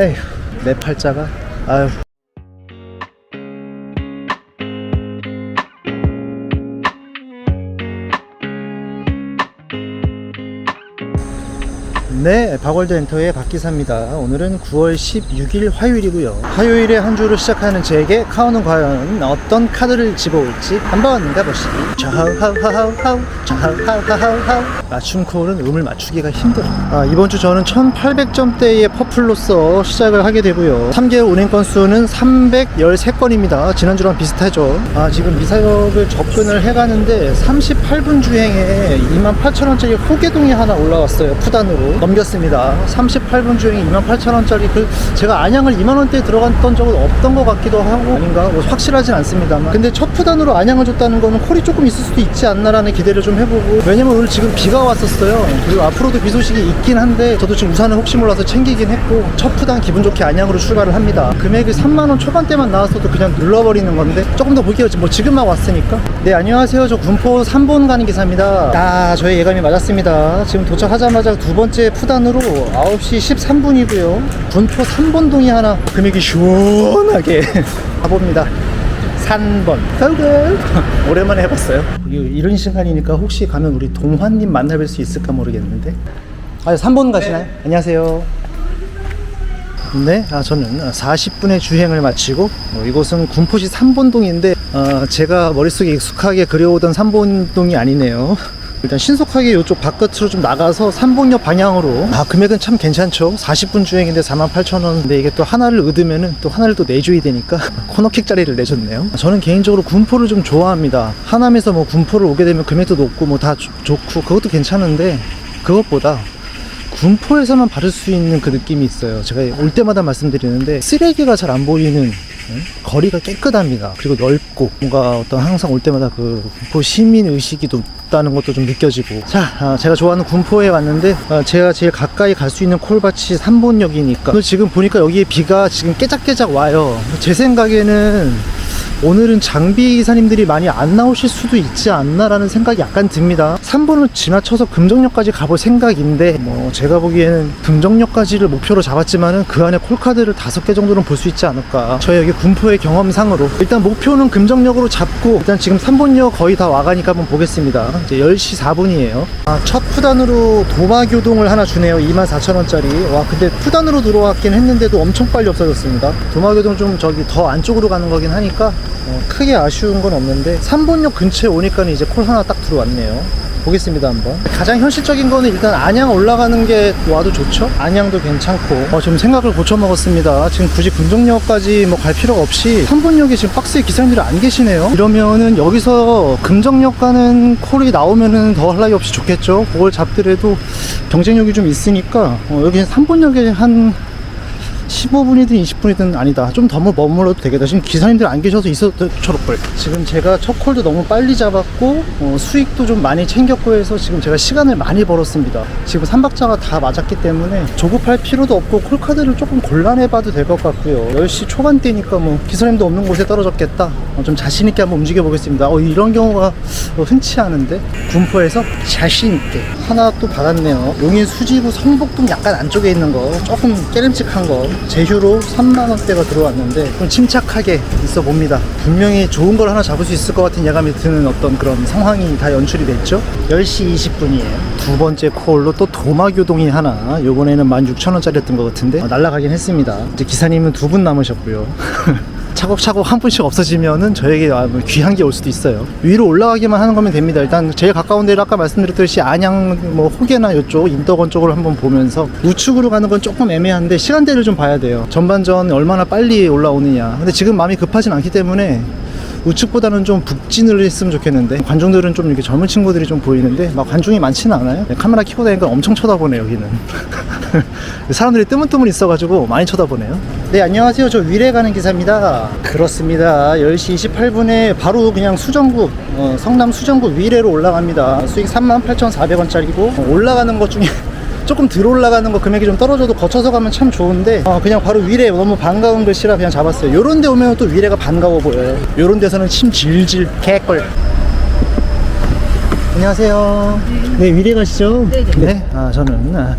에휴 내 팔자가 아유 네, 박월드 엔터의 박기사입니다. 오늘은 9월 16일 화요일이고요. 화요일에 한 주를 시작하는 제게 카오는 과연 어떤 카드를 집어올지 한번 가보시죠. 좌하우하우하우, 좌하우하우하우. 맞춤 코어는 음을 맞추기가 힘들어. 아, 이번 주 저는 1800점대의 퍼플로서 시작을 하게 되고요. 3개월 운행 건수는 313건입니다. 지난주랑 비슷하죠. 아, 지금 미사역을 접근을 해가는데 38분 주행에 28,000원짜리 호계동이 하나 올라왔어요. 푸단으로. 넘겼습니다. 38분 주행에 28,000원짜리 그 제가 안양을 2만원대에 들어갔던 적은 없던 것 같기도 하고 아닌가 뭐 확실하진 않습니다만 근데 첫 푸단으로 안양을 줬다는 거는 콜이 조금 있을 수도 있지 않나라는 기대를 좀 해보고 왜냐면 오늘 지금 비가 왔었어요. 그리고 앞으로도 비 소식이 있긴 한데 저도 지금 우산을 혹시 몰라서 챙기긴 했고 첫 푸단 기분 좋게 안양으로 출발을 합니다. 금액이 3만원 초반대만 나왔어도 그냥 눌러버리는 건데 조금 더 볼게요. 뭐 지금만 왔으니까. 네 안녕하세요. 저 군포 3번 가는 기사입니다. 아 저의 예감이 맞았습니다. 지금 도착하자마자 두 번째 푸단으로 9시 13분이고요. 군포 3번동이 하나 금액이 시원하게 가봅니다. 3번. 고고. 오랜만에 해봤어요. 이- 이런 시간이니까 혹시 가면 우리 동환님 만나뵐 수 있을까 모르겠는데. 아, 3번 가시나요? 안녕하세요. 네, 아, 저는 40분의 주행을 마치고 어, 이곳은 군포시 3번동인데 어, 제가 머릿속에 익숙하게 그려오던 3번동이 아니네요. 일단 신속하게 이쪽 바깥으로 좀 나가서 삼봉역 방향으로. 아 금액은 참 괜찮죠. 40분 주행인데 48,000원. 근데 이게 또 하나를 얻으면은 또 하나를 또 내줘야 되니까 코너킥 자리를 내줬네요. 저는 개인적으로 군포를 좀 좋아합니다. 하남에서 뭐 군포를 오게 되면 금액도 높고 뭐 다 좋고 그것도 괜찮은데 그것보다 군포에서만 받을 수 있는 그 느낌이 있어요. 제가 올 때마다 말씀드리는데 쓰레기가 잘 안 보이는 응? 거리가 깨끗합니다. 그리고 넓고 뭔가 어떤 항상 올 때마다 그 군포 시민 의식이 높다는 것도 좀 느껴지고 자 아, 제가 좋아하는 군포에 왔는데 아, 제가 제일 가까이 갈 수 있는 콜밭이 3번역이니까 오늘 지금 보니까 여기에 비가 지금 깨작깨작 와요. 제 생각에는 오늘은 장비 기사님들이 많이 안 나오실 수도 있지 않나라는 생각이 약간 듭니다. 3번을 지나쳐서 금정역까지 가볼 생각인데 뭐 제가 보기에는 금정역까지를 목표로 잡았지만은 그 안에 콜카드를 다섯 개 정도는 볼 수 있지 않을까. 저희 여기 군포의 경험상으로 일단 목표는 금정역으로 잡고 일단 지금 3번역 거의 다 와가니까 한번 보겠습니다. 이제 10시 4분이에요. 아, 첫 푸단으로 도마교동을 하나 주네요. 24,000원짜리. 와 근데 푸단으로 들어왔긴 했는데도 엄청 빨리 없어졌습니다. 도마교동 좀 저기 더 안쪽으로 가는 거긴 하니까 어, 크게 아쉬운 건 없는데 3번역 근처에 오니까 이제 콜 하나 딱 들어왔네요. 보겠습니다 한번. 가장 현실적인 거는 일단 안양 올라가는 게 와도 좋죠? 안양도 괜찮고. 어, 좀 생각을 고쳐 먹었습니다. 지금 굳이 금정역까지 뭐 갈 필요가 없이 3번역에 지금 박스에 기사님들이 안 계시네요. 이러면은 여기서 금정역 가는 콜이 나오면은 더 할 나위 없이 좋겠죠? 그걸 잡더라도 경쟁력이 좀 있으니까 어, 여기 3번역에 한 15분이든 20분이든 아니다. 좀 더 머물러도 되겠다. 지금 기사님들 안 계셔서 있어도 저럴걸. 지금 제가 첫 콜도 너무 빨리 잡았고, 어, 수익도 좀 많이 챙겼고 해서 지금 제가 시간을 많이 벌었습니다. 지금 3박자가 다 맞았기 때문에 조급할 필요도 없고, 콜카드를 조금 곤란해 봐도 될 것 같고요. 10시 초반대니까 뭐, 기사님도 없는 곳에 떨어졌겠다. 어, 좀 자신있게 한번 움직여 보겠습니다. 어, 이런 경우가 어, 흔치 않은데, 군포에서 자신있게. 하나 또 받았네요. 용인 수지구 성북동 약간 안쪽에 있는 거, 조금 깨름칙한 거. 제휴로 3만원대가 들어왔는데 좀 침착하게 있어 봅니다. 분명히 좋은 걸 하나 잡을 수 있을 것 같은 예감이 드는 어떤 그런 상황이 다 연출이 됐죠? 10시 20분이에요. 두 번째 콜로 또 도마교동이 하나. 요번에는 16,000원짜리였던 것 같은데. 어, 날라가긴 했습니다. 이제 기사님은 두 분 남으셨고요 차곡차곡 한 분씩 없어지면은 저에게 아, 뭐 귀한 게 올 수도 있어요. 위로 올라가기만 하는 거면 됩니다. 일단 제일 가까운 데를 아까 말씀드렸듯이 안양 뭐 호계나 이쪽 인덕원 쪽으로 한번 보면서 우측으로 가는 건 조금 애매한데 시간대를 좀 봐야 돼요. 전반전 얼마나 빨리 올라오느냐. 근데 지금 마음이 급하진 않기 때문에 우측보다는 좀 북진을 했으면 좋겠는데 관중들은 좀 이렇게 젊은 친구들이 좀 보이는데 막 관중이 많지는 않아요. 네, 카메라 켜고 다니까 엄청 쳐다보네 여기는. 사람들이 뜨문뜨문 있어가지고 많이 쳐다보네요. 네 안녕하세요. 저 위례 가는 기사입니다. 그렇습니다. 10시 28분에 바로 그냥 수정구 어, 성남 수정구 위례로 올라갑니다. 수익 38,400원짜리고 올라가는 것 중에 조금 들 올라가는 거 금액이 좀 떨어져도 거쳐서 가면 참 좋은데 어, 그냥 바로 위례 너무 반가운 글씨라 그냥 잡았어요. 요런 데 오면 또 위례가 반가워 보여요. 요런 데서는 침 질질 개꿀. 안녕하세요. 네 위례 가시죠. 네네. 네 아, 저는 아,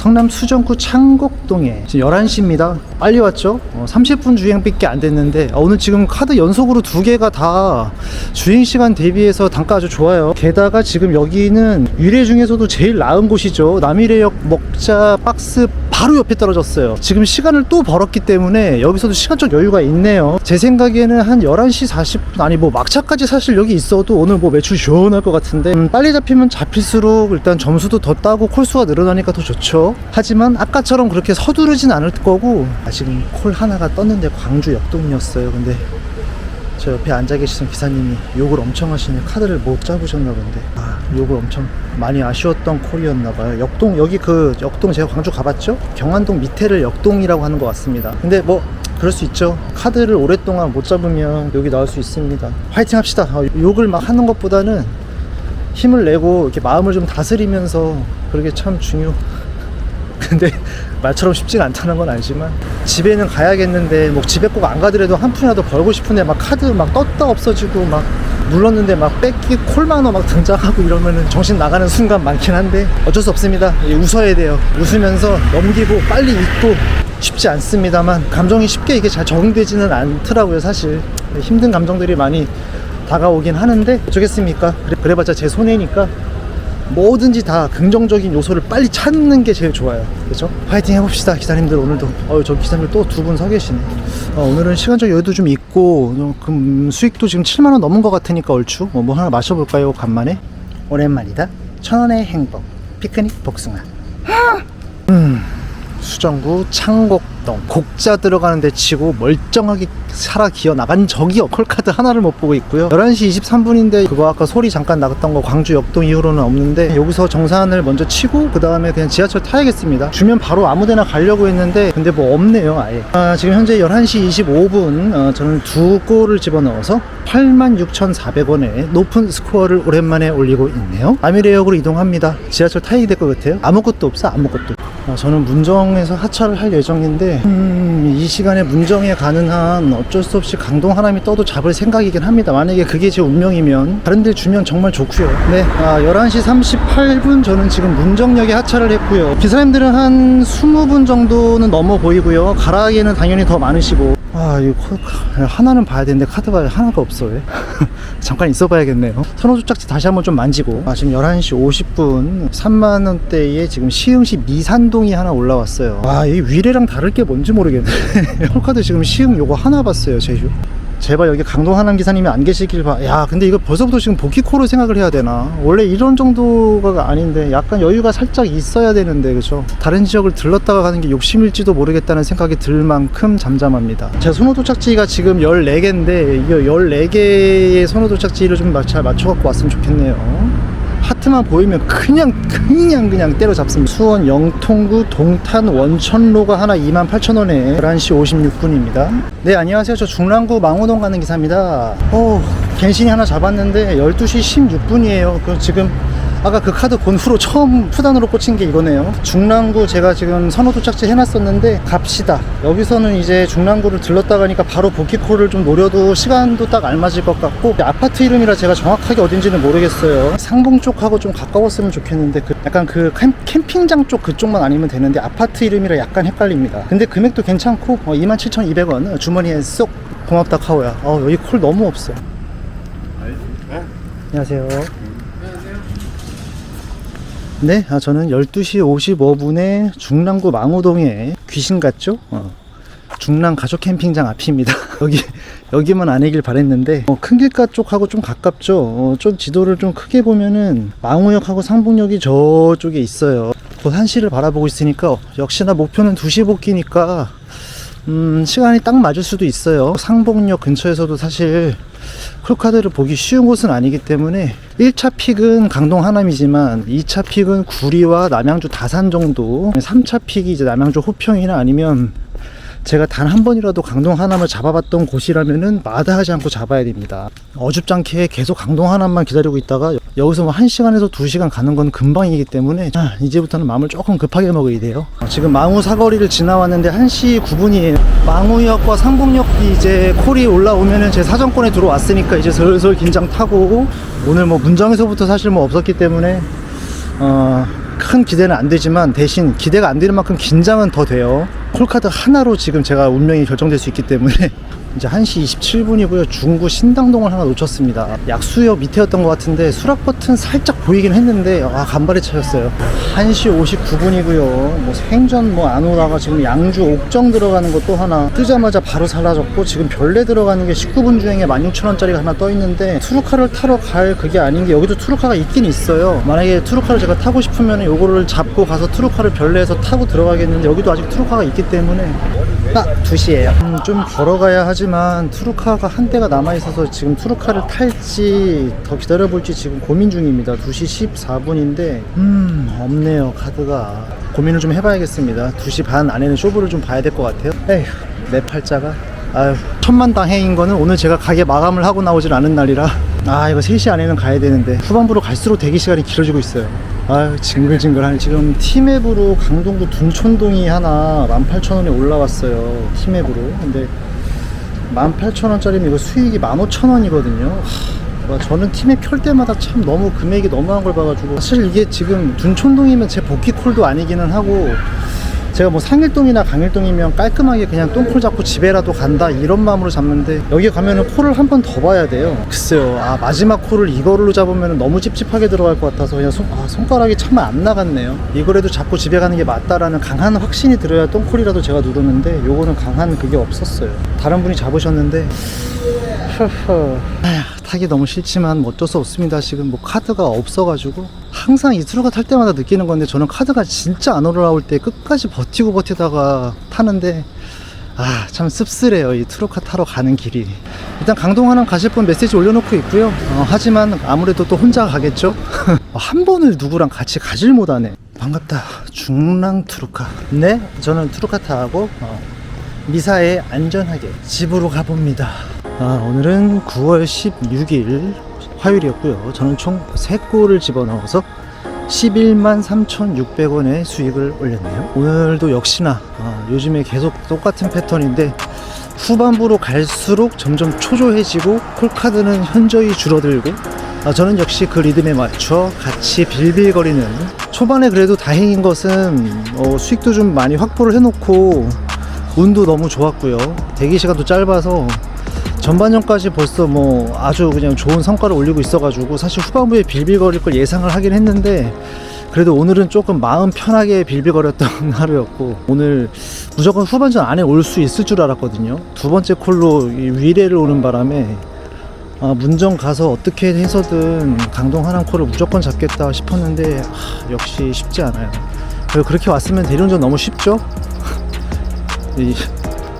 성남 수정구 창곡동에 지금 11시입니다. 빨리 왔죠? 어, 30분 주행밖에 안 됐는데 아, 오늘 지금 카드 연속으로 두 개가 다 주행 시간 대비해서 단가 아주 좋아요. 게다가 지금 여기는 위례 중에서도 제일 나은 곳이죠. 남위례역 먹자 박스 바로 옆에 떨어졌어요. 지금 시간을 또 벌었기 때문에 여기서도 시간적 여유가 있네요. 제 생각에는 한 11시 40분 아니 뭐 막차까지 사실 여기 있어도 오늘 뭐 매출 시원할 것 같은데 음, 빨리 잡히면 잡힐수록 일단 점수도 더 따고 콜수가 늘어나니까 더 좋죠. 하지만 아까처럼 그렇게 서두르진 않을 거고 아, 지금 콜 하나가 떴는데 광주 역동이었어요. 근데 저 옆에 앉아 계시던 기사님이 욕을 엄청 하시네. 카드를 못 잡으셨나 본데. 아, 욕을 엄청 많이 아쉬웠던 콜이었나 봐요. 역동 여기 그 역동 제가 광주 가봤죠? 경안동 밑에를 역동이라고 하는 것 같습니다. 근데 뭐 그럴 수 있죠. 카드를 오랫동안 못 잡으면 여기 나올 수 있습니다. 화이팅 합시다. 어, 욕을 막 하는 것보다는 힘을 내고 이렇게 마음을 좀 다스리면서 그러게 참 중요. 근데 말처럼 쉽진 않다는 건 알지만 집에는 가야겠는데 뭐 집에 꼭 안 가더라도 한 푼이라도 벌고 싶은데 막 카드 막 떴다 없어지고 막 눌렀는데 막 뺏기 콜만어 막 등장하고 이러면은 정신 나가는 순간 많긴 한데 어쩔 수 없습니다. 예, 웃어야 돼요. 웃으면서 넘기고 빨리 잊고 쉽지 않습니다만 감정이 쉽게 이게 잘 적응되지는 않더라고요 사실. 힘든 감정들이 많이 다가오긴 하는데 어쩌겠습니까? 그래, 그래봤자 제 손해니까 뭐든지 다 긍정적인 요소를 빨리 찾는 게 제일 좋아요. 그죠? 파이팅 해봅시다, 기사님들. 오늘도. 어유 저 기사님들 또 두 분 서 계시네. 어, 오늘은 시간적 여유도 좀 있고, 어, 그 수익도 지금 7만 원 넘은 것 같으니까 얼추. 뭐, 뭐 하나 마셔볼까요, 간만에? 오랜만이다. 천 원의 행복. 피크닉 복숭아. 음, 수정구 창곡 동. 곡자 들어가는 데 치고 멀쩡하게 살아 기어 나간 적이 없 콜카드 하나를 못 보고 있고요. 11시 23분인데 그거 아까 소리 잠깐 나갔던 거 광주 역동 이후로는 없는데 여기서 정산을 먼저 치고 그 다음에 그냥 지하철 타야겠습니다. 주면 바로 아무데나 가려고 했는데 근데 뭐 없네요 아예. 아, 지금 현재 11시 25분 어, 저는 두 골을 집어넣어서 86,400원의 높은 스코어를 오랜만에 올리고 있네요. 아미레역으로 이동합니다. 지하철 타야 될 것 같아요. 아무것도 없어 아무것도. 어, 저는 문정에서 하차를 할 예정인데 음, 이 시간에 문정에 가는 한 어쩔 수 없이 강동 하남이 떠도 잡을 생각이긴 합니다. 만약에 그게 제 운명이면 다른 데 주면 정말 좋고요. 네, 아, 11시 38분 저는 지금 문정역에 하차를 했고요. 기사님들은 한 20분 정도는 넘어 보이고요. 가락에는 당연히 더 많으시고 아, 이거 코- 하나는 봐야 되는데 카드가 하나가 없어 왜? 잠깐 있어 봐야겠네요. 선호주착지 다시 한번 좀 만지고 아, 지금 11시 50분 3만 원대에 지금 시흥시 미산동이 하나 올라왔어요. 와, 이 위례랑 다를 게 뭔지 모르겠네. 콜카드 지금 시흥 요거 하나 봤어요, 제휴. 제발 여기 강동 하남 기사님이 안 계시길 바. 야, 근데 이거 벌써부터 지금 보키코로 생각을 해야 되나? 원래 이런 정도가 아닌데 약간 여유가 살짝 있어야 되는데 그죠? 다른 지역을 들렀다가 가는 게 욕심일지도 모르겠다는 생각이 들 만큼 잠잠합니다. 제 선호 도착지가 지금 14개인데 이 14개의 선호 도착지를 좀 잘 맞춰 갖고 왔으면 좋겠네요. 하트만 보이면 그냥 그냥 그냥 때려잡습니다. 수원 영통구 동탄 원천로가 하나 28,000원에 11시 56분입니다. 네 안녕하세요. 저 중랑구 망호동 가는 기사입니다. 오 갱신이 하나 잡았는데 12시 16분이에요. 그 지금 아까 그 카드 본 후로 처음 푸단으로 꽂힌 게 이거네요. 중랑구 제가 지금 선호 도착지 해놨었는데 갑시다. 여기서는 이제 중랑구를 들렀다 가니까 바로 보키콜을 좀 노려도 시간도 딱 알맞을 것 같고 아파트 이름이라 제가 정확하게 어딘지는 모르겠어요. 상봉 쪽하고 좀 가까웠으면 좋겠는데 그 약간 그 캠, 캠핑장 쪽 그쪽만 아니면 되는데 아파트 이름이라 약간 헷갈립니다. 근데 금액도 괜찮고 어, 27,200원 주머니에 쏙 고맙다 카오야. 어, 여기 콜 너무 없어. 안녕하세요. 네, 아, 저는 12시 55분에 중랑구 망우동에 귀신 같죠? 어, 중랑 가족 캠핑장 앞입니다. 여기, 여기만 아니길 바랬는데, 어, 큰 길가 쪽하고 좀 가깝죠? 어, 좀 지도를 좀 크게 보면은 망우역하고 상봉역이 저쪽에 있어요. 곧 한시를 바라보고 있으니까, 역시나 목표는 2시 복귀니까, 음, 시간이 딱 맞을 수도 있어요. 상봉역 근처에서도 사실 콜카드를 보기 쉬운 곳은 아니기 때문에 1차 픽은 강동 하남이지만 2차 픽은 구리와 남양주 다산 정도 3차 픽이 이제 남양주 호평이나 아니면 제가 단 한 번이라도 강동 하남을 잡아봤던 곳이라면은 마다하지 않고 잡아야 됩니다. 어줍잖게 계속 강동 하남만 기다리고 있다가 여기서 뭐 1시간에서 2시간 가는 건 금방이기 때문에 아, 이제부터는 마음을 조금 급하게 먹어야 돼요. 어, 지금 망우 사거리를 지나왔는데 1시 9분이에요. 망우역과 상봉역이 이제 콜이 올라오면은 제 사정권에 들어왔으니까 이제 슬슬 긴장 타고 오늘 뭐 문정에서부터 사실 뭐 없었기 때문에 어 큰 기대는 안 되지만 대신 기대가 안 되는 만큼 긴장은 더 돼요. 콜카드 하나로 지금 제가 운명이 결정될 수 있기 때문에 이제 1시 27분이고요. 중구 신당동을 하나 놓쳤습니다. 약수역 밑에였던 것 같은데 수락 버튼 살짝 보이긴 했는데 아 간발의 차였어요. 1시 59분이고요. 뭐 생전 뭐 안 오다가 지금 양주 옥정 들어가는 것도 하나 뜨자마자 바로 사라졌고 지금 별내 들어가는 게 19분 주행에 16,000원짜리가 하나 떠 있는데 투루카를 타러 갈 그게 아닌 게 여기도 투루카가 있긴 있어요. 만약에 투루카를 제가 타고 싶으면 요거를 잡고 가서 투루카를 별내에서 타고 들어가겠는데 여기도 아직 투루카가 있기 때문에 딱 2시에요. 음, 좀 걸어가야 하지 만 투루카가 한 대가 남아있어서 지금 투루카를 탈지 더 기다려볼지 지금 고민 중입니다. 2시 14분인데, 음, 없네요, 카드가. 고민을 좀 해봐야겠습니다. 2시 반 안에는 쇼부를 좀 봐야 될 것 같아요. 에휴, 내 팔자가. 아유, 천만다행인 거는 오늘 제가 가게 마감을 하고 나오질 않은 날이라. 아, 이거 3시 안에는 가야 되는데. 후반부로 갈수록 대기 시간이 길어지고 있어요. 아유, 징글징글하네. 지금 티맵으로 강동구 둔촌동이 하나 18,000원에 올라왔어요. 티맵으로. 근데 18,000원짜리면 이거 수익이 15,000원이거든요. 저는 팀에 켤 때마다 참 너무 금액이 너무한 걸 봐가지고 사실 이게 지금 둔촌동이면 제 복귀 콜도 아니기는 하고 제가 뭐 상일동이나 강일동이면 깔끔하게 그냥 똥콜 잡고 집에라도 간다 이런 마음으로 잡는데 여기 가면은 콜을 한 번 더 봐야 돼요 글쎄요 아 마지막 콜을 이거로 잡으면 너무 찝찝하게 들어갈 것 같아서 그냥 손, 아, 손가락이 참 안 나갔네요 이거라도 잡고 집에 가는 게 맞다라는 강한 확신이 들어야 똥콜이라도 제가 누르는데 요거는 강한 그게 없었어요 다른 분이 잡으셨는데. 아휴, 타기 너무 싫지만 뭐 어쩔 수 없습니다. 지금 뭐 카드가 없어가지고 항상 이 트루가 탈 때마다 느끼는 건데 저는 카드가 진짜 안 올라올 때 끝까지 버티고 버티다가 타는데 아 참 씁쓸해요 이 트루카 타러 가는 길이. 일단 강동하는 가실 분 메시지 올려놓고 있고요. 어, 하지만 아무래도 또 혼자 가겠죠? 한 번을 누구랑 같이 가질 못하네. 반갑다 중랑 트루카. 네 저는 트루카 타고 어, 미사에 안전하게 집으로 가봅니다. 아, 오늘은 9월 16일 화요일이었고요. 저는 총 3골을 집어넣어서 11만 3,600원의 수익을 올렸네요. 오늘도 역시나 아, 요즘에 계속 똑같은 패턴인데 후반부로 갈수록 점점 초조해지고 콜카드는 현저히 줄어들고 아, 저는 역시 그 리듬에 맞춰 같이 빌빌거리는 초반에 그래도 다행인 것은 어, 수익도 좀 많이 확보를 해놓고 운도 너무 좋았고요. 대기 시간도 짧아서 전반전까지 벌써 뭐 아주 그냥 좋은 성과를 올리고 있어가지고 사실 후반부에 빌빌거릴 걸 예상을 하긴 했는데 그래도 오늘은 조금 마음 편하게 빌빌거렸던 하루였고 오늘 무조건 후반전 안에 올 수 있을 줄 알았거든요. 두 번째 콜로 이 위례를 오는 바람에 아, 문정 가서 어떻게 해서든 강동 하남 콜을 무조건 잡겠다 싶었는데 하, 역시 쉽지 않아요. 그리고 그렇게 왔으면 대리운전 너무 쉽죠?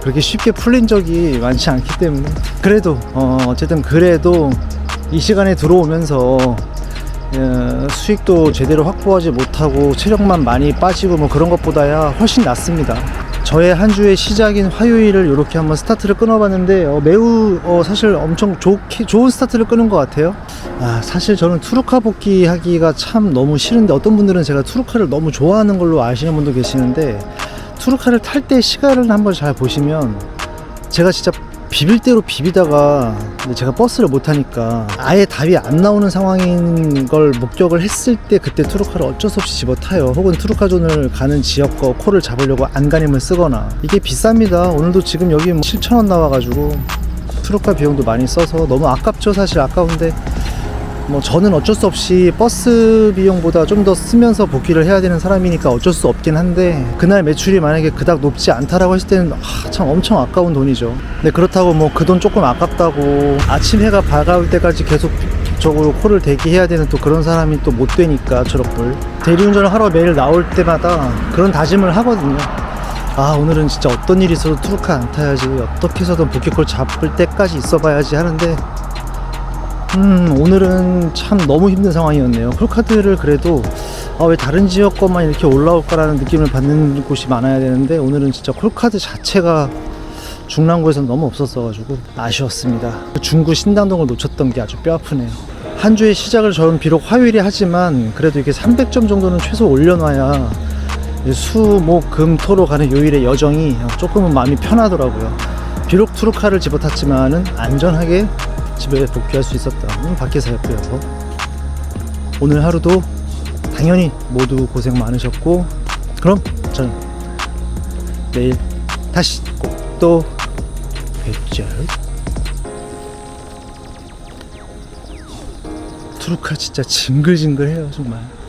이- 그렇게 쉽게 풀린 적이 많지 않기 때문에 그래도 어, 어쨌든 그래도 이 시간에 들어오면서 어, 수익도 제대로 확보하지 못하고 체력만 많이 빠지고 뭐 그런 것보다야 훨씬 낫습니다. 저의 한 주의 시작인 화요일을 이렇게 한번 스타트를 끊어봤는데 어, 매우 어, 사실 엄청 좋게 좋은 스타트를 끊은 것 같아요. 아 사실 저는 투루카 복귀 하기가 참 너무 싫은데 어떤 분들은 제가 투루카를 너무 좋아하는 걸로 아시는 분도 계시는데 투루카를 탈 때 시간을 한번 잘 보시면 제가 진짜 비빌 대로 비비다가 제가 버스를 못 타니까 아예 답이 안 나오는 상황인 걸 목격을 했을 때 그때 투루카를 어쩔 수 없이 집어 타요. 혹은 투루카존을 가는 지역 거 코를 잡으려고 안간힘을 쓰거나 이게 비쌉니다. 오늘도 지금 여기 뭐 7,000원 나와가지고 투루카 비용도 많이 써서 너무 아깝죠. 사실 아까운데 뭐 저는 어쩔 수 없이 버스 비용보다 좀 더 쓰면서 복귀를 해야 되는 사람이니까 어쩔 수 없긴 한데 그날 매출이 만약에 그닥 높지 않다라고 했을 때는 아, 참 엄청 아까운 돈이죠. 근데 그렇다고 뭐 그 돈 조금 아깝다고 아침 해가 밝아올 때까지 계속 적으로 코를 대기해야 되는 또 그런 사람이 또 못 되니까 저럭불 대리운전을 하러 매일 나올 때마다 그런 다짐을 하거든요. 아 오늘은 진짜 어떤 일이 있어도 투루카 안 타야지 어떻게 해서든 복귀콜 잡을 때까지 있어봐야지 하는데 음, 오늘은 참 너무 힘든 상황이었네요. 콜카드를 그래도 아, 왜 다른 지역 것만 이렇게 올라올까라는 느낌을 받는 곳이 많아야 되는데 오늘은 진짜 콜카드 자체가 중랑구에서 너무 없었어가지고 아쉬웠습니다. 그 중구 신당동을 놓쳤던 게 아주 뼈 아프네요. 한 주의 시작을 저는 비록 화요일에 하지만 그래도 이게 300점 정도는 최소 올려놔야 수, 목, 금, 토로 가는 요일의 여정이 조금은 마음이 편하더라고요. 비록 투루카를 집어탔지만은 안전하게 집에 복귀할 수 있었다. 음, 밖에서였고요. 오늘 하루도 당연히 모두 고생 많으셨고 그럼 저는 내일 다시 꼭또 뵙죠. 트루카 진짜 징글징글해요 정말.